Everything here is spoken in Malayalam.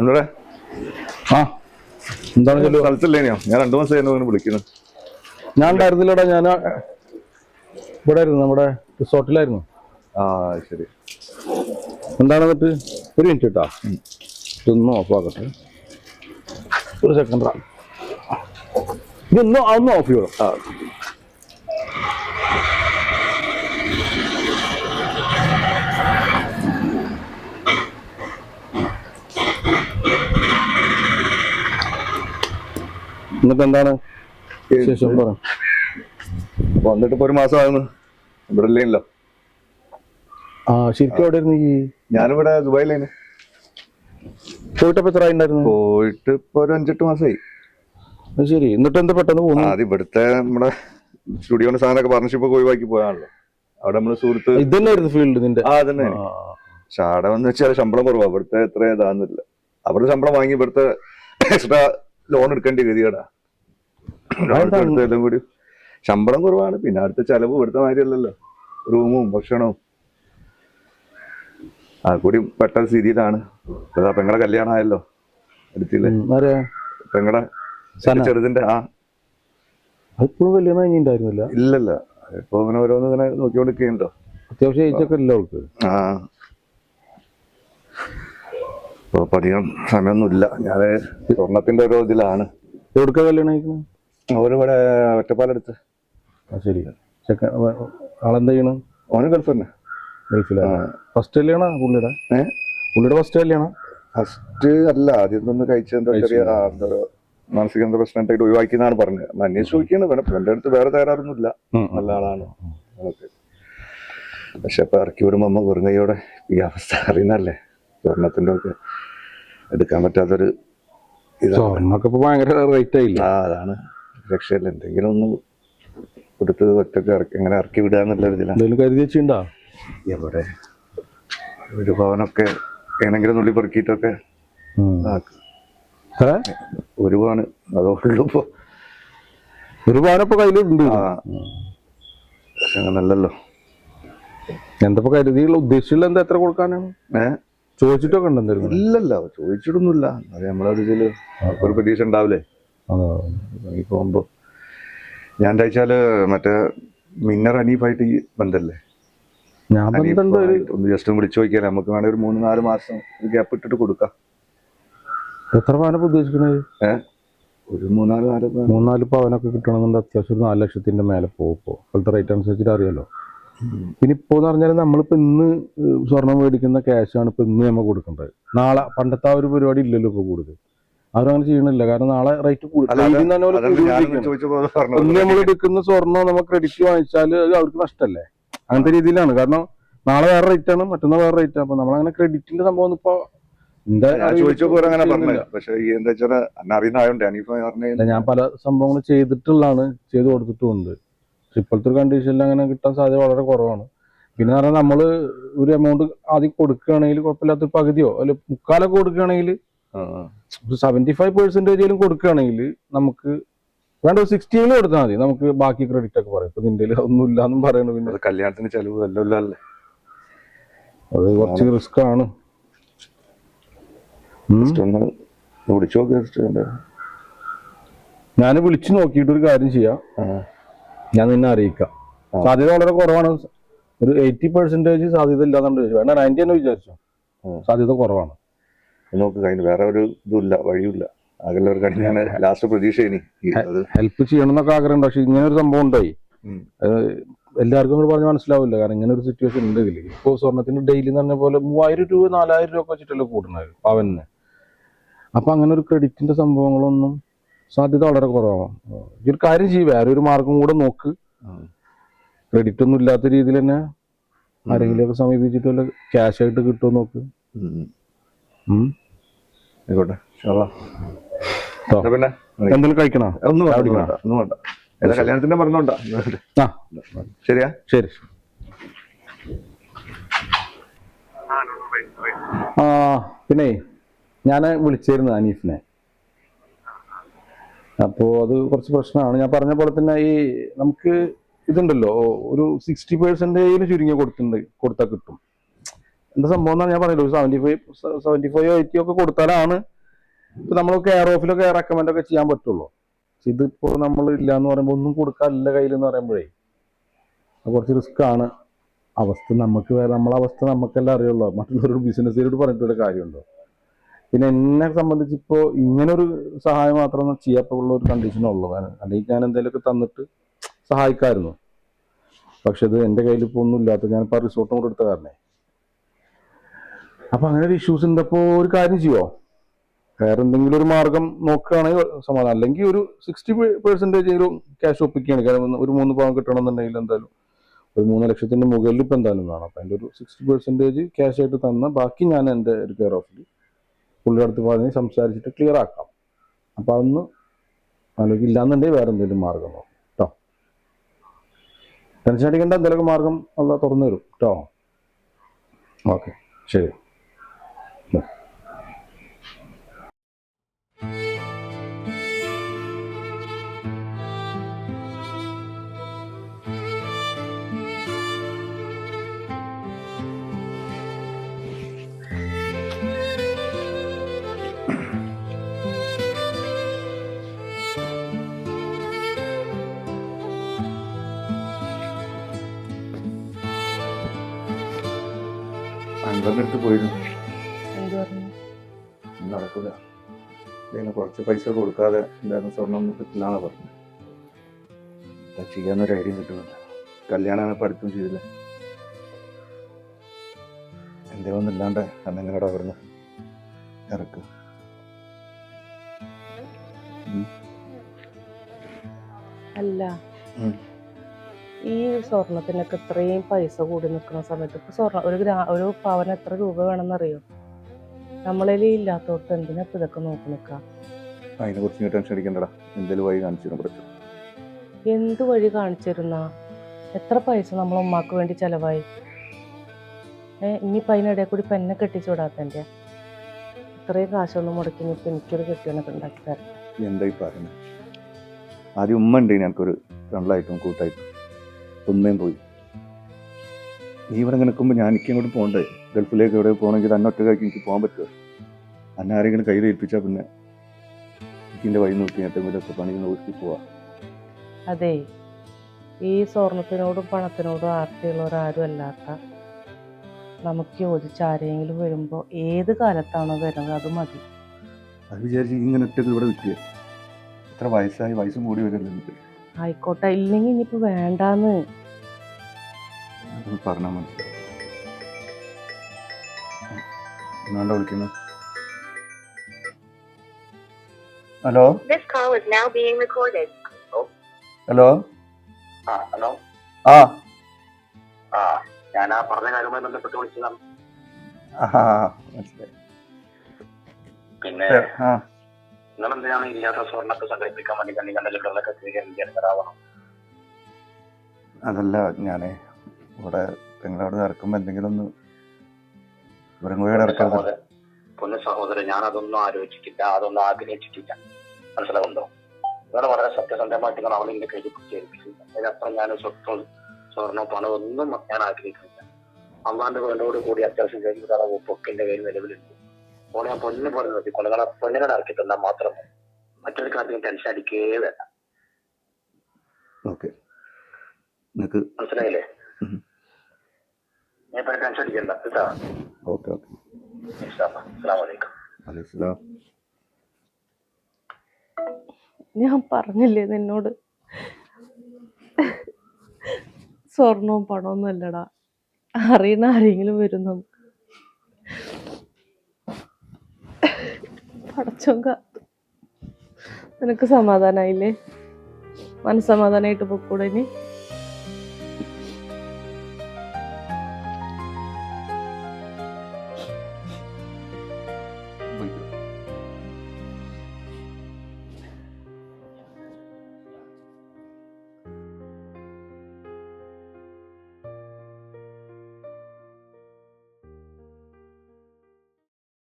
അന്നേരം ആ. എന്താണ് സ്ഥലത്തില്ലേനോ സ്ഥലത്തില്ലേനെയോ ഞാൻ രണ്ടു മാസം കഴിഞ്ഞു വിളിക്കുന്നു ഞാൻ ഉണ്ടായിരുന്നില്ലടാ ഞാൻ ഇവിടെ ആയിരുന്നു നമ്മുടെ റിസോർട്ടിലായിരുന്നു. ആ ശരി. എന്താണ് എന്നിട്ട്? ഒരു മിനിറ്റ് കേട്ടാ. ഇതൊന്നും ഓഫ് ആക്കട്ടെ. ഒരു സെക്കൻഡ് ഇതൊന്നും അതൊന്നും ഓഫ് ചെയ്യണം. ആ. എന്നിട്ട് എന്താണ് പറ. വന്നിട്ട് ഇപ്പൊ ഒരു മാസം ആകുന്നു ഇവിടെ ഇല്ലല്ലോ ആ ശരിക്കും ആയിരുന്നു ഈ ഞാനിവിടെ ദുബായിലേന്. പോയിട്ടപ്പോ എത്ര ഉണ്ടായിരുന്നു? പോയിട്ട് ഇപ്പൊ ഒരു അഞ്ചെട്ട് മാസമായി അത് ശരി. എന്നിട്ട് എന്താ പെട്ടെന്ന് പോകുന്നു ആദ്യം ഇവിടുത്തെ നമ്മുടെ സ്റ്റുഡിയോന്റെ സാധനമൊക്കെ പാർട്ണർഷിപ്പ് ഒക്കെ ഒഴിവാക്കി പോയാണല്ലോ അവിടെ നമ്മൾ സുഹൃത്ത് ഇതന്നെയായിരുന്നു ഫീൽഡ് നിന്റെ? ആ അതന്നെ. ആ, പക്ഷെ അവിടെ വന്ന് വെച്ചാൽ ശമ്പളം കുറവാ. ഇവിടുത്തെ എത്ര ഇതാന്നില്ല അവിടെ ശമ്പളം വാങ്ങി ഇവിടുത്തെ എക്സ്ട്രാ ലോൺ എടുക്കേണ്ട ഗതികേടാ ലോൺ കൂടി ശമ്പളം കുറവാണ്. പിന്നെ അടുത്ത ചെലവ് ഇവിടുത്തെ മാതിരിയല്ലല്ലോ. റൂമും ഭക്ഷണവും. ആ കൂടി പെട്ട സ്ഥിതിയിലാണ്. പെങ്ങളുടെ പെങ്ങളെ കല്യാണം ആയല്ലോ എടുത്തില്ലേ പെങ്ങളെ ചെറുതിന്റെ ആ. കല്യാണം കഴിഞ്ഞിട്ടുണ്ടായിരുന്നില്ല? ഇല്ലല്ല. ഇപ്പൊ ഇങ്ങനെ ഓരോന്ന് ഇങ്ങനെ നോക്കിക്കൊണ്ടിരിക്കുന്നുണ്ടോ അത്യാവശ്യം ഏജൊക്കെ ഇല്ല അവൾക്ക് ആ. ഇപ്പൊ ഇപ്പൊ അധികം സമയമൊന്നുമില്ല. ഞാൻ സ്വർണത്തിന്റെ ഒരു ഇതിലാണ്. എവിടുക്ക കല്യാണം കഴിക്കുന്നത് അവരിവിടെ ഒറ്റപ്പാലെടുത്ത്. ശരി. ചെക്കൻ ആളെന്താ ചെയ്യണം? ഓന് ഗൾഫ് തന്നെ. ഗൾഫിലാണ് ഫസ്റ്റ് കല്യാണാ പുള്ളിയുടെ? ഏ? പുള്ളിയുടെ ഫസ്റ്റ് കല്യാണാ? ഫസ്റ്റ് അല്ല ആദ്യം ഒന്ന് കഴിച്ചെന്തോ ചെറിയ ആ, എന്തോ മാനസിക എന്തോ പ്രശ്നമായിട്ട് ഒഴിവാക്കിയെന്നാണ് പറഞ്ഞത്. ഒന്ന് അന്വേഷിച്ച് നോക്കിയാണ്. പിന്നെ എന്റെ അടുത്ത് വേറെ തകരാറൊന്നുമില്ല. നല്ല ആളാണ്. അതൊക്കെ. പക്ഷെ ഇപ്പൊ ഇറക്കി വിടുമ്പോ അമ്മ വെറുങ്കയോടെ ഈ അവസ്ഥ അറിയുന്നല്ലേ സ്വർണത്തിന്റെ ഒക്കെ എടുക്കാൻ പറ്റാത്തൊരു ഇതാണ്. സ്വർണൊക്കെ ഇപ്പൊ ഭയങ്കര റേറ്റ് ആയില്ല? ആ അതാണ്. രക്ഷയില്ല. എന്തെങ്കിലും ഒന്ന് കൊടുത്ത് ഒറ്റയ്ക്ക് ഇറക്കി അങ്ങനെ ഇറക്കി വിടുക എന്നുള്ള ഇതിലാണ്. എന്തെങ്കിലും കരുതി വെച്ചിണ്ടാ എവിടെ? ഒരു പവനൊക്കെ എങ്ങനെങ്കിലും നുള്ളി പെറുക്കിയിട്ടൊക്കെ ആക്ക്. ഒരു പവന് അതേ ഉള്ളൂ ഇപ്പൊ. ഒരു പവനപ്പൊ കയ്യിലുണ്ട്. ആ. പക്ഷെ അങ്ങനല്ലല്ലോ. എന്താ കരുതിയുള്ള ഉദ്ദേശിച്ചുള്ള എന്താ എത്ര കൊടുക്കാനാണ്? ഏ? ചോദിച്ചിട്ടൊക്കെ ഉണ്ടെന്തായിരുന്നു ഇല്ലല്ല ചോദിച്ചിട്ടൊന്നുമില്ല. അത് നമ്മളൊരു ഇതിൽ ഒരു പ്രതീക്ഷ ഉണ്ടാവില്ലേ? പോകുമ്പോ ഞാൻ എന്താച്ചാൽ മറ്റേ മിന്നർ അനീഫായിട്ട് ഈ ബന്ധല്ലേ? ഞാൻ ഒന്ന് ജസ്റ്റ് വിളിച്ചു നോക്കിയാലേ നമുക്ക് വേണമെങ്കിൽ ഒരു മൂന്ന് നാല് മാസം ഗ്യാപ്പ് ഇട്ടിട്ട് കൊടുക്കാം. എത്ര പവനപ്പൊ ഉദ്ദേശിക്കുന്നത് ഒരു മൂന്നാൽ നാല്. മൂന്നാൽ പവനൊക്കെ കിട്ടണമെന്നുണ്ട്. അത്യാവശ്യം ഒരു നാല് ലക്ഷത്തിന്റെ മേലെ പോകും ഇപ്പോൾ ഇപ്പോഴത്തെ റേറ്റ് അനുസരിച്ചിട്ട് അറിയാലോ. പിന്നെ ഇപ്പോൾ എന്ന് പറഞ്ഞാൽ നമ്മളിപ്പോൾ ഇന്ന് സ്വർണം മേടിക്കുന്ന ക്യാഷാണ് ഇപ്പോൾ ഇന്ന് നമ്മൾ കൊടുക്കേണ്ടത്. നാളെ പണ്ടത്തെ ആ ഒരു പരിപാടി ഇല്ലല്ലോ ഇപ്പോൾ കൂടുതൽ അവരങ്ങനെ ചെയ്യണില്ല. കാരണം നാളെ റേറ്റ് പറഞ്ഞത്. ഇന്ന് നമ്മൾ എടുക്കുന്ന സ്വർണം നമ്മൾ ക്രെഡിറ്റ് വാങ്ങിച്ചാൽ അത് അവർക്ക് നഷ്ടമല്ലേ അങ്ങനത്തെ രീതിയിലാണ്. കാരണം നാളെ വേറെ റേറ്റ് ആണ് മറ്റന്നാൾ വേറെ റേറ്റ് ആണ്. അപ്പൊ നമ്മളങ്ങനെ ക്രെഡിറ്റിന്റെ സംഭവം ഇപ്പൊ ഞാൻ പല സംഭവങ്ങൾ ചെയ്തിട്ടുള്ളതാണ് ചെയ്ത് കൊടുത്തിട്ടുമുണ്ട്. പക്ഷെ ഇപ്പോഴത്തെ ഒരു കണ്ടീഷനിൽ അങ്ങനെ കിട്ടാൻ സാധ്യത വളരെ കുറവാണ്. പിന്നെ പറഞ്ഞാൽ നമ്മൾ ഒരു എമൗണ്ട് ആദ്യം കൊടുക്കുകയാണെങ്കിൽ കുഴപ്പമില്ലാത്ത പകുതിയോ അല്ലെ മുക്കാലൊക്കെ കൊടുക്കുകയാണെങ്കിൽ സെവന്റി ഫൈവ് പെർസെന്റേജിലും കൊടുക്കുകയാണെങ്കിൽ നമുക്ക് വേണ്ട ഒരു സിക്സ്റ്റിയിലും കൊടുത്താൽ മതി. നമുക്ക് ബാക്കി ക്രെഡിറ്റ് ഒക്കെ പറയും. ഇപ്പൊ നിന്റെ ഒന്നും ഇല്ലാന്നും പറയണു പിന്നെ. അത് കല്യാണത്തിന് ചെലവ് അത് കുറച്ച് റിസ്ക് ആണ്. ഞാൻ വിളിച്ചു നോക്കിയിട്ട് ഒരു കാര്യം ചെയ്യാം. ഞാൻ നിന്നെ അറിയിക്കാം. സാധ്യത വളരെ കുറവാണ്. ഒരു എയ്റ്റി പെർസെന്റേജ് സാധ്യത ഇല്ലാന്നുണ്ട് വേണ്ട നയന്റി തന്നെ വിചാരിച്ചു. സാധ്യത കുറവാണ്. നോക്ക് കഴിഞ്ഞു വേറെ ഒരു ഇതുമില്ല വഴിയില്ല കണ്ണിയാണ് ലാസ്റ്റ് പ്രതീക്ഷ ഇനി. ഹെൽപ്പ് ചെയ്യണം എന്നൊക്കെ ആഗ്രഹമുണ്ട്. പക്ഷെ ഇങ്ങനെ ഒരു സംഭവം ഉണ്ടായി എല്ലാവർക്കും കൂടെ പറഞ്ഞ് മനസ്സിലാവില്ല. കാരണം ഇങ്ങനെ ഒരു സിറ്റുവേഷൻ ഉണ്ട് ഇതിൽ ഇപ്പോൾ സ്വർണത്തിന് ഡെയിലി എന്ന് പറഞ്ഞ പോലെ മൂവായിരം രൂപ നാലായിരം രൂപ ഒക്കെ വെച്ചിട്ടല്ലേ കൂടുന്നത് പവന് അപ്പൊ അങ്ങനെ ഒരു ക്രെഡിറ്റിന്റെ സംഭവങ്ങളൊന്നും സാധ്യത വളരെ കുറവാണ്. ഈ ഒരു കാര്യം ചെയ്യും വേറെ ഒരു മാർഗം കൂടെ നോക്ക്. ക്രെഡിറ്റ് ഒന്നും ഇല്ലാത്ത രീതിയിൽ തന്നെ ആരെങ്കിലുമൊക്കെ സമീപിച്ചിട്ട് വല്ല ക്യാഷ് ആയിട്ട് കിട്ടുമോ നോക്ക്. ആയിക്കോട്ടെ പിന്നെ? എന്തെങ്കിലും കഴിക്കണോ? ഒന്നും വേണ്ട ഒന്നും വേണ്ട ഏതാ കല്യാണത്തിന്റെ ആ. ശരിയാ? ശരി. ആ പിന്നെ ഞാൻ വിളിച്ചിരുന്നു അനീഫിനെ. അപ്പോൾ അത് കുറച്ച് പ്രശ്നമാണ്. ഞാൻ പറഞ്ഞ പോലെ തന്നെ ഈ നമുക്ക് ഇതുണ്ടല്ലോ ഒരു സിക്സ്റ്റി പെർസെന്റേജിൽ ചുരുങ്ങി കൊടുത്തിട്ടുണ്ട് കൊടുത്താൽ കിട്ടും. എന്താ സംഭവം എന്നാണ് ഞാൻ പറഞ്ഞല്ലോ ഒരു seventy five seventy five eighty ഒക്കെ കൊടുത്താലാണ് ഇപ്പൊ നമ്മൾ കെയർ ഓഫിലൊക്കെ റെക്കമെൻഡ് ഒക്കെ ചെയ്യാൻ പറ്റുള്ളൂ. പക്ഷെ ഇതിപ്പോ നമ്മൾ ഇല്ല എന്ന് പറയുമ്പോൾ ഒന്നും കൊടുക്കാറില്ല കയ്യിൽ എന്ന് പറയുമ്പോഴേ കുറച്ച് റിസ്ക് ആണ്. അവസ്ഥ നമുക്ക് നമ്മളെ അവസ്ഥ നമുക്കെല്ലാം അറിയുള്ളൂ. മറ്റുള്ളവരോട് ബിസിനസ്സിലോട് പറഞ്ഞിട്ടൊരു കാര്യമുണ്ടോ? പിന്നെ എന്നെ സംബന്ധിച്ച് ഇപ്പോൾ ഇങ്ങനെ ഒരു സഹായം മാത്രം ചെയ്യാത്തുള്ള ഒരു കണ്ടീഷനുള്ളൂ അല്ലെങ്കിൽ ഞാൻ എന്തെങ്കിലുമൊക്കെ തന്നിട്ട് സഹായിക്കായിരുന്നു. പക്ഷെ ഇത് എന്റെ കയ്യിൽ ഇപ്പോൾ ഒന്നും ഇല്ലാത്ത ഞാനിപ്പോൾ ആ റിസോർട്ടും കൂടെ എടുത്ത കാരണേ. അപ്പൊ അങ്ങനെ ഒരു ഇഷ്യൂസ് ഉണ്ടപ്പോൾ ഒരു കാര്യം ചെയ്യുമോ വേറെ എന്തെങ്കിലും ഒരു മാർഗം നോക്കുകയാണെങ്കിൽ സമാധാനം. അല്ലെങ്കിൽ ഒരു സിക്സ്റ്റി പെർസെന്റേജ് എങ്കിലും ക്യാഷ് ഒപ്പിക്കുകയാണ്. കാരണം ഒരു മൂന്ന് പവൻ കിട്ടണമെന്നുണ്ടെങ്കിൽ എന്തായാലും ഒരു മൂന്ന് ലക്ഷത്തിന്റെ മുകളിൽ ഇപ്പം എന്തായാലും വേണം. അപ്പം അതിന്റെ ഒരു സിക്സ്റ്റി പെർസെന്റേജ് ക്യാഷ് ആയിട്ട് തന്ന ബാക്കി ഞാൻ എന്റെ ഒരു കെയർ ഓഫിൽ പുള്ളിയുടെ അടുത്ത് പറഞ്ഞ് സംസാരിച്ചിട്ട് ക്ലിയർ ആക്കാം. അപ്പം അതൊന്ന് ആലോചിക്കും ഇല്ലാന്നുണ്ടെങ്കിൽ വേറെ എന്തെങ്കിലും മാർഗം നോക്കും. കേട്ടോ ടെൻഷൻ അടിക്കേണ്ട എന്തെങ്കിലുമൊക്കെ മാർഗം അല്ല തുറന്നു തരും. കേട്ടോ ഓക്കെ. ശരി. അൻപറിന്റെ അടുത്ത് പോയിരുന്നു. എന്ത് പറഞ്ഞു? നടക്കില്ല ഇതിന് കുറച്ച് പൈസ കൊടുക്കാതെ എന്തായാലും സ്വർണം ഒന്നും കിട്ടില്ലാന്ന് പറഞ്ഞു എന്താ ചെയ്യാന്നൊരു ഐഡിയ കിട്ടുന്നില്ല. കല്യാണം പഠിത്തം ചെയ്തില്ല എന്തേ ഒന്നില്ലാണ്ട് അന്നെങ്ങനെടാ പറഞ്ഞു ഇറക്ക്. അല്ല. ഈ സ്വർണത്തിനൊക്കെ ഇത്രയും പൈസ കൂടി നിൽക്കുന്ന സമയത്ത് ഇപ്പൊ സ്വർണ ഒരു ഗ്രാ ഒരു പവന് എത്ര രൂപ വേണമെന്നറിയോ? നമ്മളതിൽ ഇല്ലാത്തോട്ട് എന്തിനാ ഇപ്പൊ ഇതൊക്കെ നോക്കി നിൽക്കുക അതിനെ കുറിച്ച് ടെൻഷൻ അടിക്കണ്ടടാ. എന്തെങ്കിലും വഴി കാണിച്ചു തരാൻ പഠിച്ചു എന്ത് വഴി കാണിച്ചിരുന്ന എത്ര പൈസ നമ്മൾ ഉമ്മാക്ക് വേണ്ടി ചെലവായി? ഏ ഇനിയിപ്പോൾ അതിനിടെ കൂടി ഇപ്പം എന്നെ കെട്ടിച്ചു വിടാത്തന്റെ ഇത്രയും കാശൊന്നും മുടക്കി ഇനിയിപ്പോൾ എനിക്കൊരു കെട്ടിയാണ് ഉണ്ടാക്കി തരാം. എന്തായി പറയുന്നത് ആദ്യം ഉമ്മ ഉണ്ട് ഞങ്ങൾക്കൊരു രണ്ടായിട്ടും കൂട്ടായിട്ടും ഉമ്മയും പോയി. നീ ഇവിടെ നിൽക്കുമ്പോൾ ഞാൻ എനിക്ക് ഇങ്ങോട്ട് പോകണ്ടേ ഗൾഫിലേക്ക് എവിടെ പോകണമെങ്കിൽ തന്നെ ഒറ്റക്കാക്കി എനിക്ക് പോകാൻ പറ്റുമോ അന്നെ ആരെങ്കിലും കയ്യിൽ ഏൽപ്പിച്ചാൽ പിന്നെ എനിക്കിന്റെ വഴി നോക്കി ഏറ്റവും വലിയ പണി നോക്കി പോവാ. അതെ. ഈ സ്വർണത്തിനോടും പണത്തിനോടും ആർത്തിയുള്ളവരാരും അല്ലാത്ത നമുക്ക് യോജിച്ച് ആരെങ്കിലും വരുമ്പോൾ ഏത് കാലത്താണോ വരുന്നത് അത് മതി. അത് വിചാരിച്ച് ഇങ്ങനെ ഇവിടെ നിൽക്കുക. എത്ര വയസ്സായി വയസ്സും കൂടി എനിക്ക്. ആയിക്കോട്ടെ. ഇല്ലെങ്കിൽ ഇനിയിപ്പോൾ വേണ്ടാന്ന്. പറഞ്ഞാൽ മതി. എന്നാണ്ട വിളിക്കുന്നത് hello? This call is now being recorded. Hello? ആ ഹലോ? ആ. ഞാൻ ആ പറഞ്ഞ കാര്യവുമായി ബന്ധപ്പെട്ട് വിളിച്ചതാണ്. പിന്നെ നിങ്ങൾ എന്തിനാണ് ഇല്ലാത്ത സ്വർണത്തെ സംഘടിപ്പിക്കാൻ വേണ്ടി കണ്ണി കണ്ട ജില്ലകളിലൊക്കെ സ്വീകരിക്കാറാവണം അതല്ല ഞാൻ ഇവിടെ നിങ്ങളവിടെ ഇറക്കുമ്പോൾ എന്തെങ്കിലും ഒന്ന് ഇവരും കൂടെ ഇറക്കരുത് സഹോദരൻ പൊന്നു സഹോദരൻ ഞാൻ അതൊന്നും ആലോചിച്ചിട്ടില്ല അതൊന്നും ആഗ്രഹിച്ചിട്ടില്ല. മനസ്സിലാവുണ്ടോ നിങ്ങൾ വളരെ സത്യസന്ധമായിട്ട് നിങ്ങൾ അവളെ എന്റെ കയ്യിൽ പിടിച്ചേൽപ്പിച്ചു അതിനപ്പുറം ഞാൻ സ്വത്തും സ്വർണോ പണോ ഒന്നും ഞാൻ ആഗ്രഹിക്കുന്നില്ല. അമ്മാന്റെ വേണ്ടോട് കൂടി അത്യാവശ്യം കഴിഞ്ഞ പൊക്കിന്റെ കയ്യിൽ നിലവിലുണ്ട്. ഓളെ ഞാൻ പൊന്നു പോലെ നോക്കി കൊലകളെ പൊന്നിനെ ഇറക്കി തന്നാൽ മാത്രം മറ്റൊരു കാര്യത്തിന് ടെൻഷൻ അടിക്കേ വേണ്ട. മനസ്സിലായില്ലേ. ഞാൻ ഇപ്പൊ ടെൻഷൻ അടിക്കണ്ട കേട്ടോ? Okay okay. അസ്സാം വലൈക്കും അലൈസ്ലാം ഞാൻ പറഞ്ഞില്ലേ നിന്നോട്? സ്വർണവും പണമൊന്നും അല്ലടാ. അറിയുന്ന ആരെങ്കിലും വരും നമുക്ക്. പടച്ചോങ്ക നിനക്ക് സമാധാനായില്ലേ? മനസ്സമാധാനായിട്ട് പൊക്കൂടെ ഇനി.